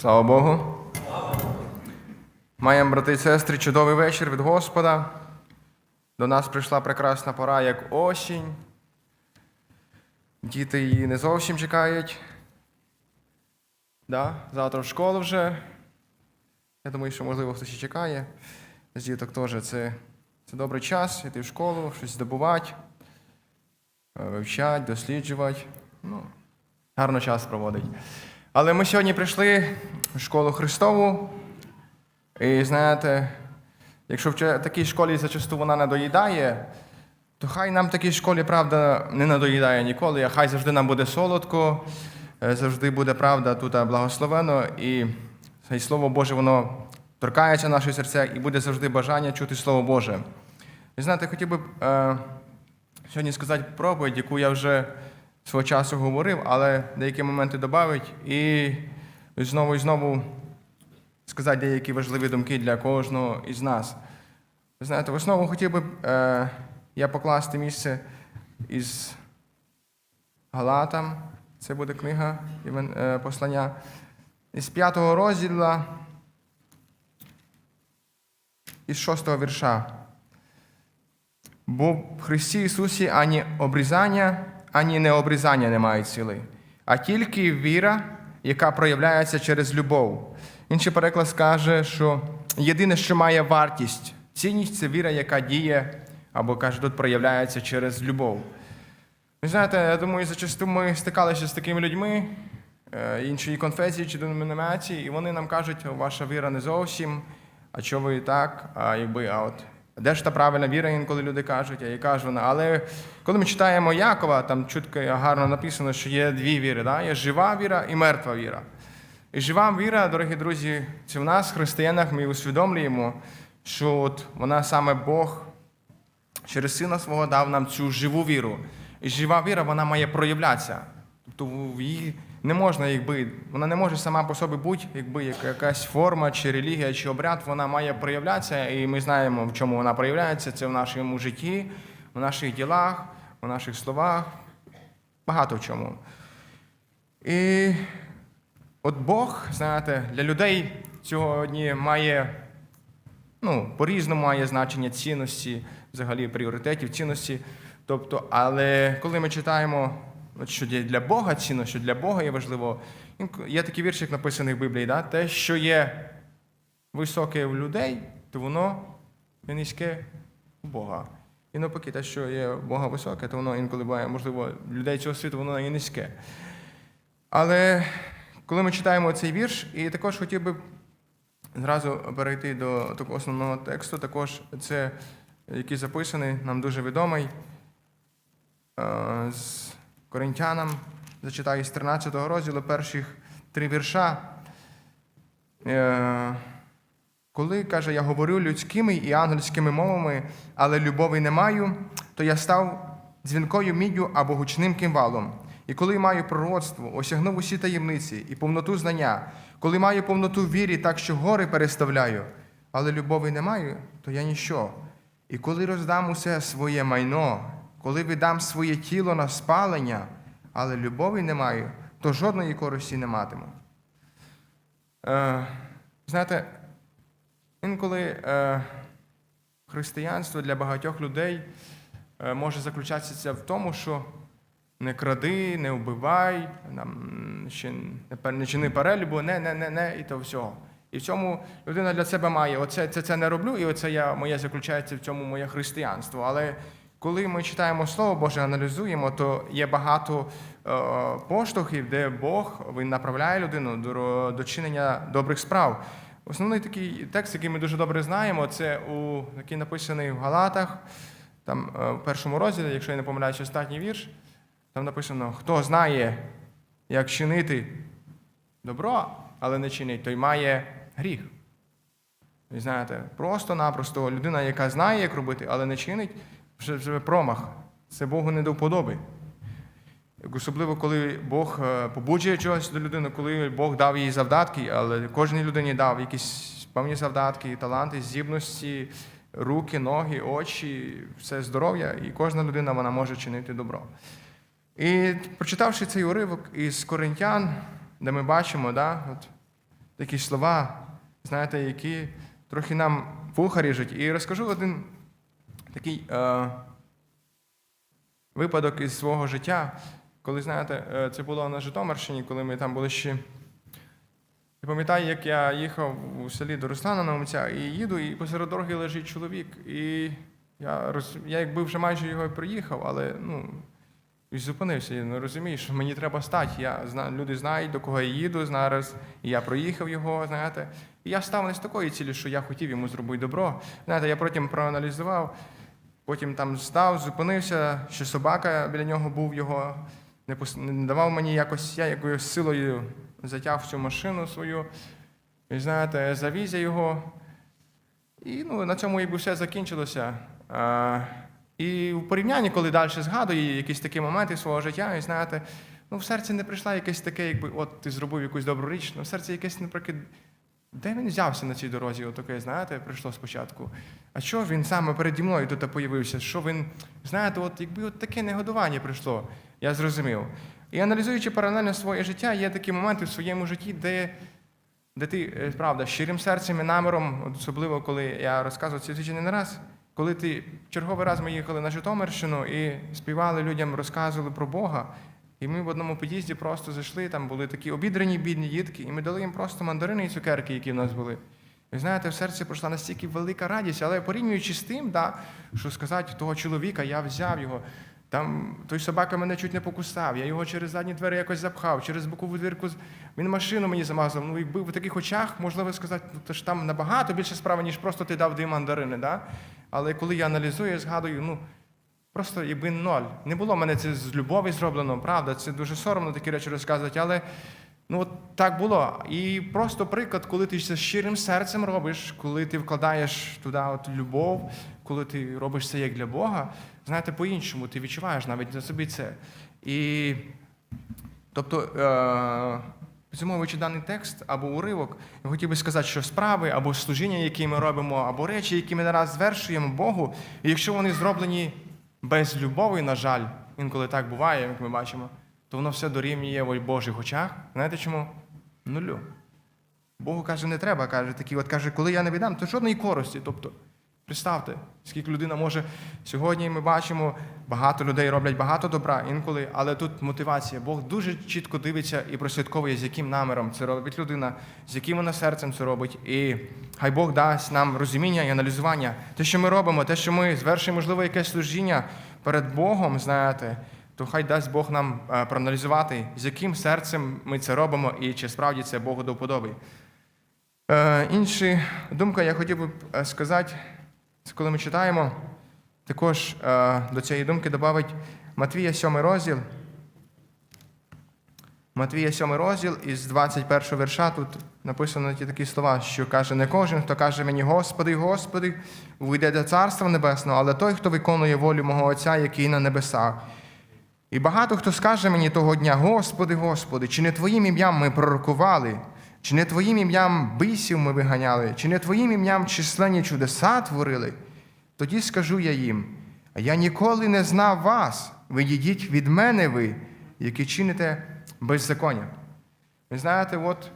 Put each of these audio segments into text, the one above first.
Слава Богу. Маємо, брати і сестри, чудовий вечір від Господа. До нас прийшла прекрасна пора, як осінь. Діти її не зовсім чекають. Да? Завтра в школу вже. Я думаю, що, можливо, хтось і чекає. З діток теж це, це добрий час, йти в школу, щось здобувати, е, вивчати, досліджувати. Ну, гарно час проводить. Але ми сьогодні прийшли в школу Христову. І знаєте, якщо в такій школі зачасту вона не доїдає, то хай нам в такій школі правда не надоїдає ніколи, а хай завжди нам буде солодко, е, завжди буде правда тут благословено, і хай Слово Боже, воно торкається нашої серця і буде завжди бажання чути Слово Боже. І знаєте, хотів би е, сьогодні сказати проповідь, яку я вже свого часу говорив, але деякі моменти додавить і знову і знову сказати деякі важливі думки для кожного із нас. Ви знаєте, в основу хотів би е, я покласти місце із Галатам. Це буде книга е, послання. Із п'ятого розділу, із шостого вірша. Бо в Христі Ісусі ані обрізання, ані необрізання не мають сили, а тільки віра, яка проявляється через любов. Інший переклад скаже, що єдине, що має вартість, цінність це віра, яка діє, або каже, тут проявляється через любов. Ви знаєте, я думаю, зачасту ми стикалися з такими людьми е, іншої конфесії чи деномінації, і вони нам кажуть, ваша віра не зовсім, а що ви так, а якби, а от де ж та правильна віра, інколи люди кажуть, а яка ж вона. Але коли ми читаємо Якова, там чутко гарно написано, що є дві віри, да? є жива віра і мертва віра. І жива віра, дорогі друзі, це в нас, християнах, ми усвідомлюємо, що от вона саме Бог через сина свого дав нам цю живу віру. І жива віра вона має проявлятися. Тобто в її не можна, якби, вона не може сама по собі бути, якби як якась форма, чи релігія, чи обряд, вона має проявлятися, і ми знаємо, в чому вона проявляється. Це в нашому житті, в наших ділах, в наших словах, багато в чому. І от Бог, знаєте, для людей сьогодні має ну, по-різному має значення цінності, взагалі пріоритетів, цінності. Тобто, але коли ми читаємо, от що є для Бога цінно, що для Бога є важливо, є такий віршик написаний в Біблії, да? те, що є високе в людей, то воно низьке у Бога. І навпаки, те, що є Бога високе, то воно інколи буває, можливо, людей цього світу, воно є низьке. Але коли ми читаємо цей вірш, і також хотів би зразу перейти до такого основного тексту, також це, який записаний, нам дуже відомий. е, З Коринтянам, зачитаю з 13 розділу перших три вірша. Е, Коли, каже, я говорю людськими і ангельськими мовами, але любові не маю, то я став дзвінкою міддю або гучним кимвалом. І коли маю пророцтво, осягнув усі таємниці і повноту знання, коли маю повноту вірі, так що гори переставляю, але любові не маю, то я ніщо. І коли роздам усе своє майно, коли віддам своє тіло на спалення, але любові не маю, то жодної користі не матиму. Е, знаєте, інколи е, християнство для багатьох людей е, може заключатися в тому, що не кради, не вбивай, ще не чини перелюбу, не, не, не, не, і то всього. І в цьому людина для себе має оце це, це не роблю, і оце я, моє заключається в цьому моє християнство. Але коли ми читаємо Слово Боже, аналізуємо, то є багато е, поштовхів, де Бог він направляє людину до, до чинення добрих справ. Основний такий текст, який ми дуже добре знаємо, це у який написаний в Галатах, там е, в першому розділі, якщо я не помиляюсь, останній вірш. Там написано, хто знає, як чинити добро, але не чинить, той має гріх. Ви знаєте, просто-напросто людина, яка знає, як робити, але не чинить, вже промах. Це Богу не до вподоби. Особливо, коли Бог е, побуджує чогось до людини, коли Бог дав їй завдатки, але кожній людині дав якісь певні завдатки, таланти, здібності, руки, ноги, очі, все здоров'я, і кожна людина вона може чинити добро. І прочитавши цей уривок із Коринтян, де ми бачимо, да, от, такі слова, знаєте, які трохи нам вуха ріжуть. І розкажу один такий е, випадок із свого життя, коли, знаєте, е, це було на Житомирщині, коли ми там були ще. Я пам'ятаю, як я їхав у селі до Руслана Наумця і їду, і посеред дороги лежить чоловік. І я, роз... я якби вже майже його приїхав, але ну, і зупинився. Я не розумію, що мені треба стати. Я знаю, люди знають, до кого я їду зараз, і я проїхав його, знаєте. І я став не з такої цілі, що я хотів йому зробити добро. Знаєте, я потім проаналізував, потім там став, зупинився, що собака біля нього був його, не, пус... не давав мені якось, я якоюсь силою затяг цю машину свою. І знаєте, завіз я його. І ну, на цьому якби все закінчилося. А, і в порівнянні, коли далі згадую якісь такі моменти свого життя, і знаєте, ну в серці не прийшла якесь таке, якби от ти зробив якусь добру річ, ну в серці якесь, наприклад, де він взявся на цій дорозі? Отаке, знаєте, прийшло спочатку. А що він саме переді мною тут появився? Що він, знаєте, от якби от таке негодування прийшло, я зрозумів. І аналізуючи паралельно своє життя, є такі моменти в своєму житті, де де ти, е, правда, щирим серцем і наміром, особливо коли я розказував ці речі не раз, коли ти черговий раз ми їхали на Житомирщину і співали людям, розказували про Бога. І ми в одному під'їзді просто зайшли, там були такі обідрані бідні дітки, і ми дали їм просто мандарини і цукерки, які в нас були. І знаєте, в серці пройшла настільки велика радість, але порівнюючи з тим, да, що сказати, того чоловіка, я взяв його. Там той собака мене чуть не покусав, я його через задні двері якось запхав, через бокову двірку він машину мені замазав. Ну, якби в таких очах, можливо сказати, ну то ж там набагато більше справа, ніж просто ти дав дві мандарини. Да? Але коли я аналізую, я згадую, ну просто якби ноль. Не було мене це з любові зроблено, правда, це дуже соромно такі речі розказувати, але ну от так було. І просто приклад, коли ти це щирим серцем робиш, коли ти вкладаєш туди от любов, коли ти робиш це як для Бога, знаєте, по-іншому, ти відчуваєш навіть за собі це. І тобто, е- підсумовуючи даний текст або уривок, я хотів би сказати, що справи або служіння, які ми робимо, або речі, які ми нараз звершуємо Богу, якщо вони зроблені без любові, на жаль, інколи так буває, як ми бачимо, то воно все дорівнює в Божих очах. Знаєте чому? Нулю. Богу каже, не треба, каже такі, от каже, коли я не віддам, то жодної користі. Тобто, представте, скільки людина може. Сьогодні ми бачимо, багато людей роблять багато добра інколи, але тут мотивація. Бог дуже чітко дивиться і прослідковує, з яким наміром це робить людина, з яким вона серцем це робить. І хай Бог дасть нам розуміння і аналізування. Те, що ми робимо, те, що ми звершуємо, можливо, якесь служіння перед Богом, знаєте, то хай дасть Бог нам е, проаналізувати, з яким серцем ми це робимо і чи справді це Богу до вподоби. Е, інша думка, я хотів би е, сказати, це коли ми читаємо, також е, до цієї думки додавить Матвія 7 розділ. Матвія 7 розділ із 21 верша тут написано ті такі слова, що каже, не кожен, хто каже мені, Господи, Господи, вийде до Царства Небесного, але той, хто виконує волю мого Отця, який на небесах. І багато хто скаже мені того дня, Господи, Господи, чи не Твоїм ім'ям ми пророкували, чи не Твоїм ім'ям бисів ми виганяли, чи не Твоїм ім'ям численні чудеса творили? Тоді скажу я їм, я ніколи не знав вас, ви їдіть від мене ви, які чините беззаконня. Ви знаєте, от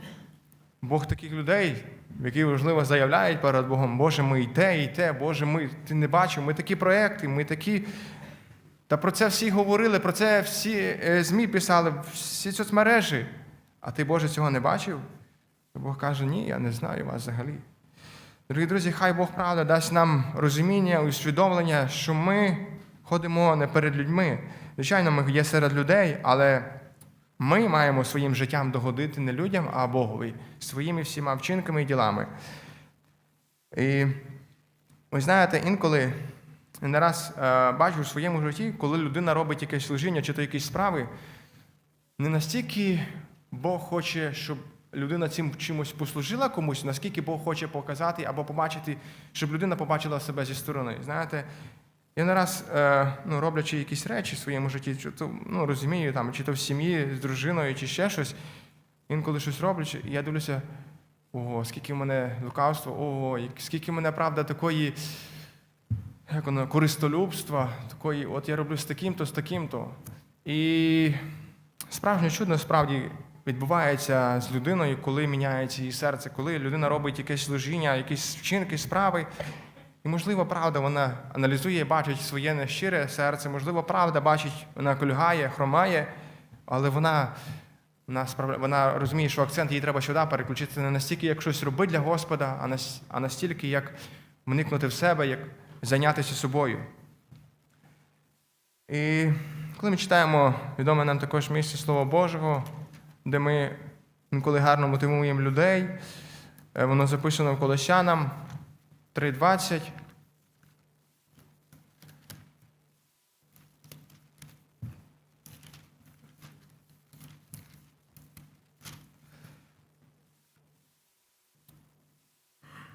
Бог таких людей, які важливо заявляють перед Богом, Боже, ми і те, і те, Боже, ми ти не бачив, ми такі проекти, ми такі. Та про це всі говорили, про це всі е, ЗМІ писали, всі соцмережі. А ти, Боже, цього не бачив? Бог каже, ні, я не знаю вас взагалі. Дорогі друзі, хай Бог правда дасть нам розуміння, усвідомлення, що ми ходимо не перед людьми. Звичайно, ми є серед людей, але ми маємо своїм життям догодити не людям, а Богові, своїми всіма вчинками і ділами. І ви знаєте, інколи не раз е, бачу в своєму житті, коли людина робить якесь служіння чи то якісь справи, не настільки Бог хоче, щоб людина цим чимось послужила комусь, наскільки Бог хоче показати або побачити, щоб людина побачила себе зі сторони. Знаєте, я не раз, е, ну, роблячи якісь речі в своєму житті, чи то, ну, розумію, там, чи то в сім'ї з дружиною, чи ще щось, інколи щось роблячи, і я дивлюся, ого, скільки в мене лукавства, ого, скільки в мене правда такої як воно, користолюбства, такої, от я роблю з таким-то, з таким-то. І справжнє чудо, справді, відбувається з людиною, коли міняється її серце, коли людина робить якесь служіння, якісь вчинки, справи. І, можливо, правда, вона аналізує, бачить своє нещире серце, можливо, правда бачить, вона кульгає, хромає, але вона, вона, вона розуміє, що акцент їй треба сюди переключити не настільки, як щось робити для Господа, а настільки, як вникнути в себе, як зайнятися собою. І коли ми читаємо відоме нам також місце Слова Божого, де ми інколи гарно мотивуємо людей, е, воно записано в Колосянам 3.20.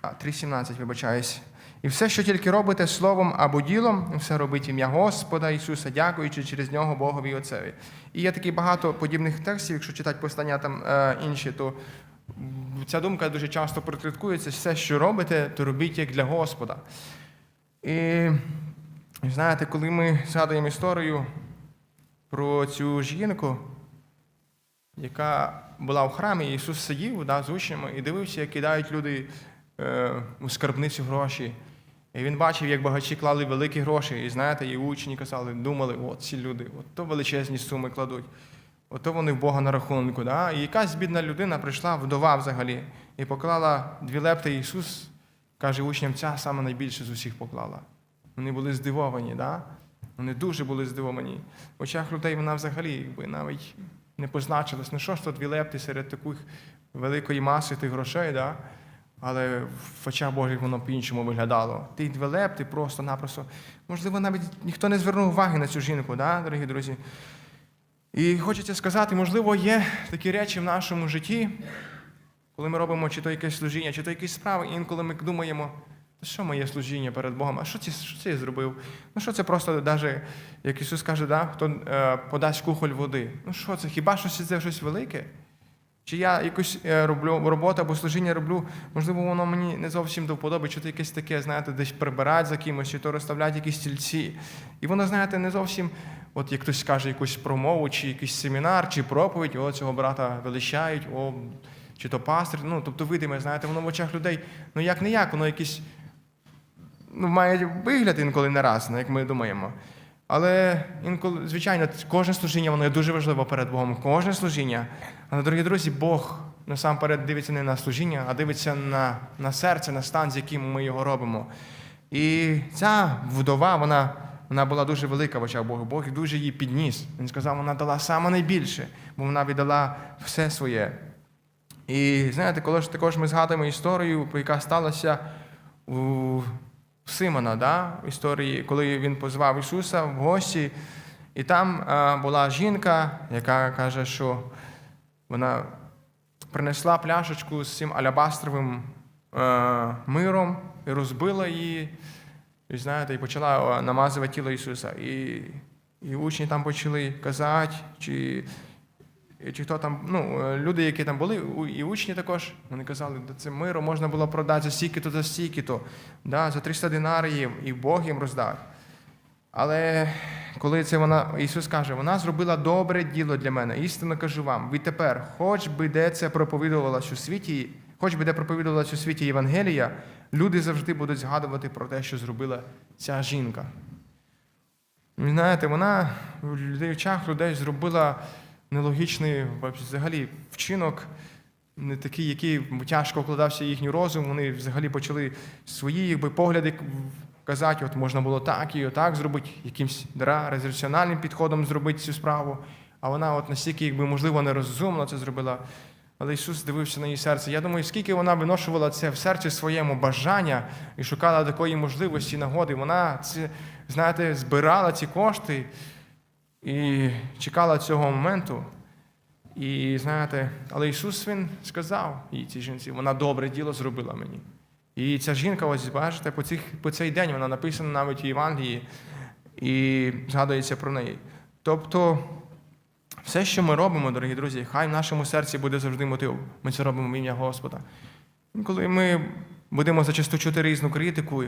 А, 3.17, вибачаюсь. І все, що тільки робите словом або ділом, все робить ім'я Господа Ісуса, дякуючи через нього Богові і Отцеві. І є такі багато подібних текстів, якщо читати послання там е, інші, то ця думка дуже часто портряткується. Все, що робите, то робіть як для Господа. І знаєте, коли ми згадуємо історію про цю жінку, яка була в храмі, Ісус сидів да, з учнями і дивився, як кидають люди у скарбницю гроші. І він бачив, як багачі клали великі гроші. І знаєте, і учні казали, думали, от ці люди, от то величезні суми кладуть. Ото вони в Бога на рахунку. Да? І якась бідна людина прийшла, вдова взагалі, і поклала дві лепти. Ісус каже учням, ця саме найбільше з усіх поклала. Вони були здивовані, да? вони дуже були здивовані. В очах людей вона взагалі якби, навіть не позначилась. Ну що ж то дві лепти серед таких великої маси тих грошей, да? Але в очах Божих воно по-іншому виглядало. Ті дві лепти просто-напросто. Можливо, навіть ніхто не звернув уваги на цю жінку, да, дорогі друзі. І хочеться сказати, можливо, є такі речі в нашому житті, коли ми робимо чи то якесь служіння, чи то якісь справи, і інколи ми думаємо, що моє служіння перед Богом? А що це, що це я зробив? Ну що це просто, навіть, як Ісус каже, да, хто е, подасть кухоль води? Ну що це? Хіба що це щось велике? Чи я якусь е, роблю роботу або служіння роблю, можливо, воно мені не зовсім до вподоби, чи то якесь таке, знаєте, десь прибирати за кимось, чи то розставляти якісь стільці. І воно, знаєте, не зовсім, от як хтось каже якусь промову, чи якийсь семінар, чи проповідь, о, цього брата величають, о, чи то пастир. Ну, тобто видиме, знаєте, воно в очах людей, ну як не як, воно якесь ну, має вигляд інколи не раз, ну, як ми думаємо. Але інколи, звичайно, кожне служіння воно дуже важливо перед Богом. Кожне служіння. Але, дорогі друзі, Бог насамперед дивиться не на служіння, а дивиться на, на серце, на стан, з яким ми його робимо. І ця вдова, вона, вона була дуже велика в очах Бога. Бог дуже її підніс. Він сказав, вона дала саме найбільше, бо вона віддала все своє. І знаєте, коли ж також ми згадуємо історію, яка сталася у Симона, да? історії, коли він позвав Ісуса в гості, і там була жінка, яка каже, що вона принесла пляшечку з цим алябастровим е, миром і розбила її, і знаєте, і почала намазувати тіло Ісуса. І, і учні там почали казати, чи чи хто там, ну, е, люди, які там були, і учні також, вони казали, що це миру можна було продати за стільки-то, за стільки-то, да, за 300 динаріїв, і Бог їм роздав. Але коли це вона, Ісус каже, вона зробила добре діло для мене. Істинно кажу вам, відтепер, хоч би де це проповідувалося у світі, хоч би де проповідувалося у світі Євангелія, люди завжди будуть згадувати про те, що зробила ця жінка. Знаєте, вона в людей очах людей зробила нелогічний взагалі вчинок, не такий, який тяжко вкладався в їхній розум. Вони взагалі почали свої якби, погляди казати, от можна було так і отак зробити, якимсь да, резерціональним підходом зробити цю справу. А вона от настільки, якби, можливо, нерозумно це зробила. Але Ісус дивився на її серце. Я думаю, скільки вона виношувала це в серці своєму бажання і шукала такої можливості, нагоди. Вона це, знаєте, збирала ці кошти і чекала цього моменту. І знаєте, але Ісус Він сказав їй цій жінці, вона добре діло зробила мені. І ця жінка, ось бачите, по, цих, по цей день вона написана навіть у Євангелії і згадується про неї. Тобто, все, що ми робимо, дорогі друзі, хай в нашому серці буде завжди мотив. Ми це робимо в ім'я Господа. Коли ми будемо зачасту чути різну критику,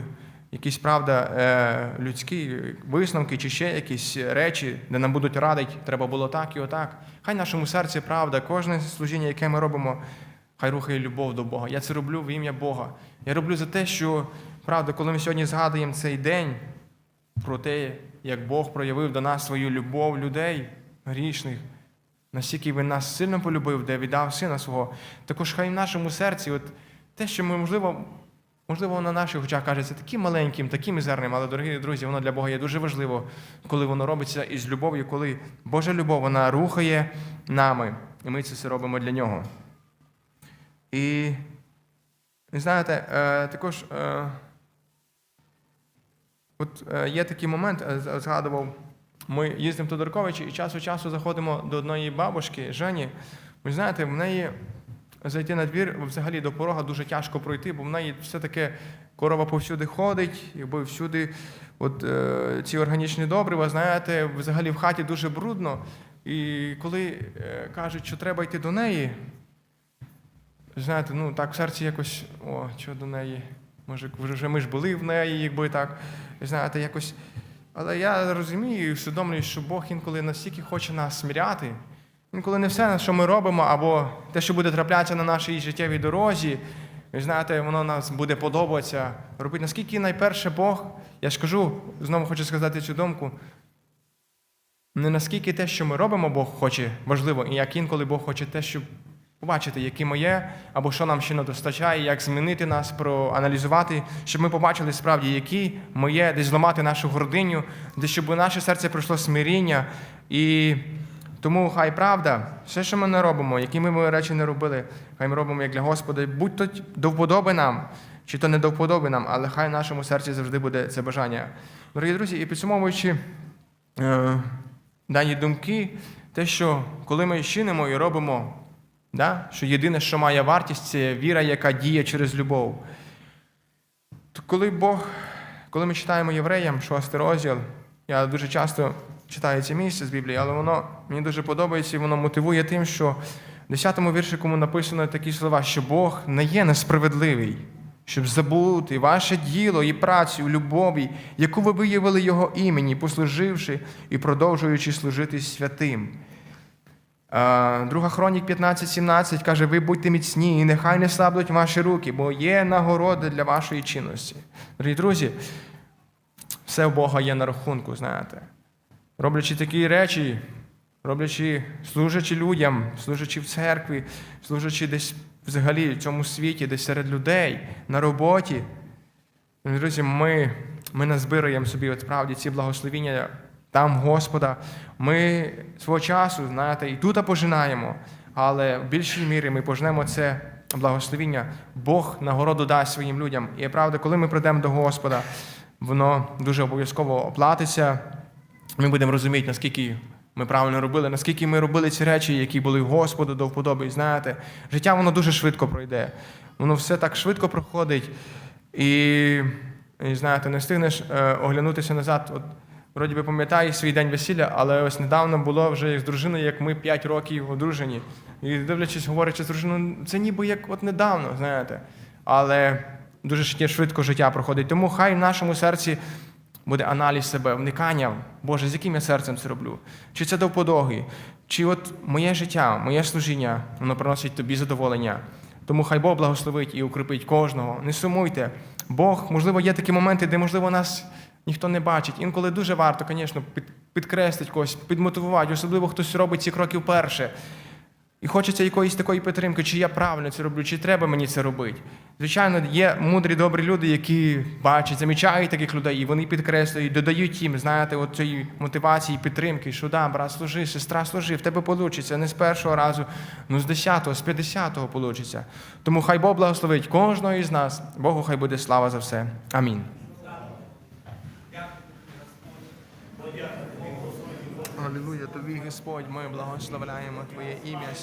якісь правда е, людські висновки чи ще якісь речі, де нам будуть радити, треба було так і отак. Хай в нашому серці правда, кожне служіння, яке ми робимо, хай рухає любов до Бога. Я це роблю в ім'я Бога. Я роблю за те, що правда, коли ми сьогодні згадуємо цей день про те, як Бог проявив до нас свою любов людей грішних, настільки він нас сильно полюбив, де віддав сина свого. Також хай в нашому серці, от те, що ми, можливо, можливо, на наших очах кажеться таким маленьким, таким мізерним, але, дорогі друзі, воно для Бога є дуже важливо, коли воно робиться із любов'ю, коли Божа любов вона рухає нами, і ми це все робимо для нього. І ви знаєте, е, також е, от е, є такий момент, згадував, ми їздимо в Тодорковичі і час від часу заходимо до одної бабушки, Жені. Ви знаєте, в неї зайти на двір взагалі до порога дуже тяжко пройти, бо в неї все таке корова повсюди ходить, якби всюди от, ці органічні добрива, знаєте, взагалі в хаті дуже брудно. І коли кажуть, що треба йти до неї, знаєте, ну так в серці якось, о, що до неї. Може, вже ми ж були в неї, якби так. Знаєте, якось. Але я розумію і усвідомлюю, що Бог інколи настільки хоче нас сміряти. Інколи не все, що ми робимо, або те, що буде траплятися на нашій життєвій дорозі, знаєте, воно нас буде подобатися робити. Наскільки найперше Бог, я ж кажу, знову хочу сказати цю думку, не наскільки те, що ми робимо, Бог хоче важливо, і як інколи Бог хоче те, щоб побачити, які ми є, або що нам ще не достачає, як змінити нас, проаналізувати, щоб ми побачили справді, які ми є, десь зламати нашу гординю, де щоб у наше серце пройшло смиріння. І тому хай правда, все, що ми не робимо, які ми, речі не робили, хай ми робимо як для Господа, будь то до вподоби нам, чи то не до вподоби нам, але хай в нашому серці завжди буде це бажання. Дорогі друзі, і підсумовуючи е, дані думки, те, що коли ми чинимо і робимо, да, що єдине, що має вартість, це віра, яка діє через любов. То коли Бог, коли ми читаємо євреям, шостий розділ, я дуже часто читаю це місце з Біблії, але воно мені дуже подобається і воно мотивує тим, що в 10-му віршику написано такі слова, що Бог не є несправедливий, щоб забути ваше діло і працю любові, яку ви виявили Його імені, послуживши і продовжуючи служити святим. Е, Друга Хронік 15.17 каже: ви будьте міцні, і нехай не слаблуть ваші руки, бо є нагороди для вашої чинності. Дорогі друзі, все в Бога є на рахунку, знаєте. Роблячи такі речі, роблячи, служачи людям, служачи в церкві, служачи десь взагалі в цьому світі, десь серед людей, на роботі. Друзі, ми, ми назбираємо собі от справді ці благословіння там Господа. Ми свого часу, знаєте, і тут пожинаємо, але в більшій мірі ми пожнемо це благословіння. Бог нагороду дасть своїм людям. І правда, коли ми прийдемо до Господа, воно дуже обов'язково оплатиться. Ми будемо розуміти, наскільки ми правильно робили, наскільки ми робили ці речі, які були Господу до вподоби. Знаєте, життя воно дуже швидко пройде. Воно все так швидко проходить. І, і знаєте, не встигнеш е, оглянутися назад. От, вроді би пам'ятаю свій день весілля, але ось недавно було вже з дружиною, як ми 5 років одружені. І дивлячись, говорячи з дружиною, це ніби як от недавно, знаєте. Але дуже швидко життя проходить. Тому хай в нашому серці буде аналіз себе, вникання, Боже, з яким я серцем це роблю? Чи це до вподоги? Чи от моє життя, моє служіння, воно приносить тобі задоволення? Тому хай Бог благословить і укріпить кожного. Не сумуйте. Бог, можливо, є такі моменти, де, можливо, нас ніхто не бачить. Інколи дуже варто, звісно, під, підкреслити когось, підмотивувати, особливо хтось робить ці кроки вперше. І хочеться якоїсь такої підтримки, чи я правильно це роблю, чи треба мені це робити. Звичайно, є мудрі, добрі люди, які бачать, замічають таких людей, і вони підкреслюють, додають їм, знаєте, от цієї мотивації, підтримки, що да, брат, служи, сестра, служи, в тебе вийде, не з першого разу, ну з десятого, з п'ятдесятого вийде. Тому хай Бог благословить кожного із нас. Богу хай буде слава за все. Амінь. Алілуя, тобі, Господь, ми благословляємо Твоє ім'я.